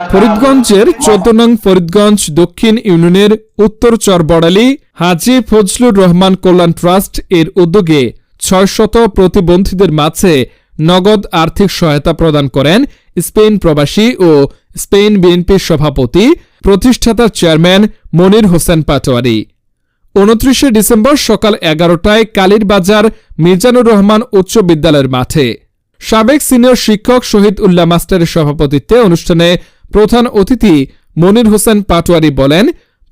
ফরিদগঞ্জের চোদ্দ নং ফরিদগঞ্জ দক্ষিণ ইউনিয়নের উত্তর চরবড়ালী হাজি ফজলুর রহমান কল্যাণ ট্রাস্ট এর উদ্যোগে ছয়শত প্রতিবন্ধীদের মাঝে নগদ আর্থিক সহায়তা প্রদান করেন স্পেন প্রবাসী ও স্পেন বিএনপির সভাপতি, প্রতিষ্ঠাতার চেয়ারম্যান মনির হোসেন পাটোয়ারি। উনত্রিশে ডিসেম্বর সকাল এগারোটায় কালীর বাজার মির্জানুর রহমান উচ্চ বিদ্যালয়ের মাঠে। সাবেক সিনিয়র শিক্ষক শহীদ উল্লাহ মাস্টারের সভাপতিত্বে অনুষ্ঠানে প্রধান অতিথি মনির হোসেন পাটোয়ারি বলেন,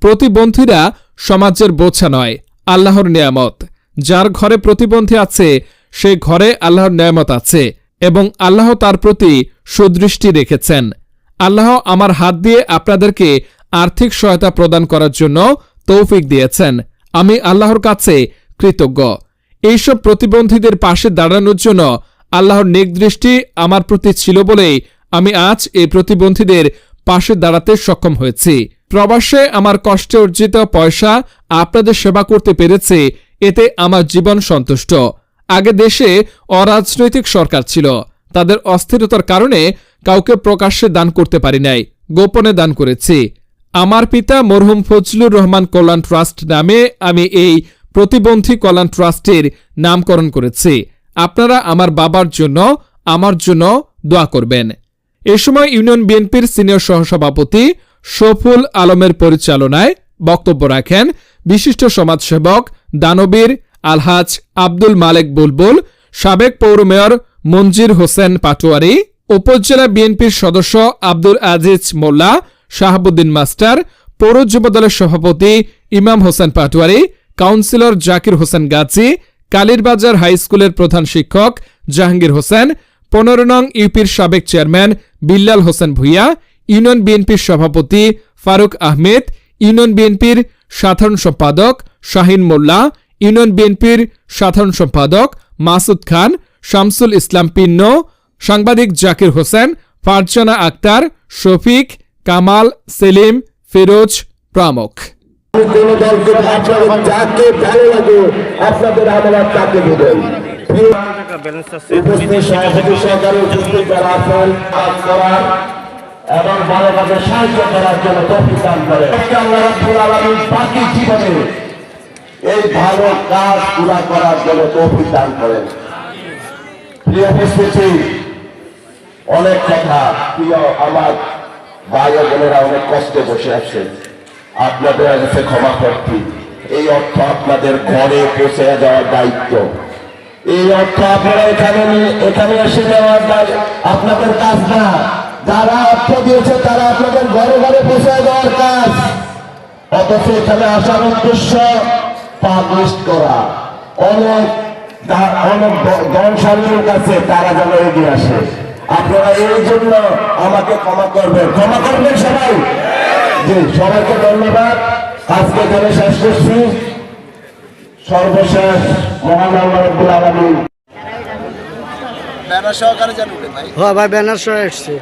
প্রতিবন্ধীরা সমাজের বোঝা নয়, আল্লাহর নিয়ামত। যার ঘরে প্রতিবন্ধী আছে, সে ঘরে আল্লাহর নিয়ামত আছে এবং আল্লাহ তার প্রতি সুদৃষ্টি রেখেছেন। আল্লাহ আমার হাত দিয়ে আপনাদেরকে আর্থিক সহায়তা প্রদান করার জন্য তৌফিক দিয়েছেন। আমি আল্লাহর কাছে কৃতজ্ঞ। এইসব প্রতিবন্ধীদের পাশে দাঁড়ানোর জন্য আল্লাহর নেক দৃষ্টি আমার প্রতি ছিল বলেই আমি আজ এই প্রতিবন্ধীদের পাশে দাঁড়াতে সক্ষম হয়েছি। প্রবাসে আমার কষ্টে অর্জিত পয়সা আপনাদের সেবা করতে পেরেছে, এতে আমার জীবন সন্তুষ্ট। আগে দেশে অরাজনৈতিক সরকার ছিল। তাদের অস্থিরতার কারণে কাউকে প্রকাশ্যে দান করতে পারি নাই, গোপনে দান করেছি। আমার পিতা মরহুম ফজলুর রহমান কল্যাণ ট্রাস্ট নামে আমি এই প্রতিবন্ধী কল্যাণ ট্রাস্টের নামকরণ করেছি। আপনারা আমার বাবার জন্য, আমার জন্য দোয়া করবেন। এ সময় ইউনিয়ন বিএনপির সিনিয়র সহসভাপতি শফুল আলমের পরিচালনায় বক্তব্য রাখেন বিশিষ্ট সমাজসেবক দানবীর আলহাজ আব্দুল মালেক বুলবুল, সাবেক পৌর মেয়র মঞ্জির হোসেন পাটোয়ারি, উপজেলা বিএনপির সদস্য আব্দুল আজিজ মোল্লা, শাহাবুদ্দিন মাস্টার, পৌর যুব দলের সভাপতি ইমাম হোসেন পাটোয়ারি, কাউন্সিলর জাকির হোসেন গাজী, কালীরবাজার হাই স্কুলের প্রধান শিক্ষক জাহাঙ্গীর হোসেন পনেরো নং ইউপির সাবেক চেয়ারম্যান বিল্লাল হোসেন ভুইয়া, ইউনিয়ন বিএনপির সভাপতি ফারুক আহমেদ, ইউনিয়ন বিএনপির সাধারণ সম্পাদক শাহিন মোল্লা, ইউনিয়ন বিএনপির সাধারণ সম্পাদক মাসুদ খান, শামসুল ইসলাম পিন্ন সাংবাদিক জাকির হোসেন, ফারজানা আক্তার, শফিক, কামাল, সেলিম, ফিরোজ প্রমুখ। আপনাদের আমলার তাকে দেবেন। এই ভালো কাজ পুরা করার জন্য তফিক দান করেন। অনেক কথা। প্রিয় আমার ভাই বোনেরা অনেক কষ্টে বসে আছেন। আপনাদের ক্ষমা প্রার্থী। এই অর্থ আপনাদের ঘরে পৌঁছে দেওয়ার দায়িত্ব। এই অর্থ আপনারা এখানে এখানে এসে দেওয়ার আপনাদের কাজ না। যারা অর্থ দিয়েছে, তারা আপনাদের ঘরে ঘরে পৌঁছে দেওয়ার কাজ। অথচ এখানে আসার উদ্দেশ্য পাবলিশ করা। অনেক অনেক ধনশালীর কাছে তারা যেন এগিয়ে আসে। আপনারা এই জন্য আমাকে ক্ষমা করবেন। ক্ষমা করবেন সবাই? জি, সবাইকে ধন্যবাদ। আজকে এখানে শেষ করছি। সর্বশেষ মহান আল্লাহ রব্বুল আলামিন। ব্যানার সহকারে জানুন ভাই। হ্যাঁ ভাই ব্যানার সহ এসছে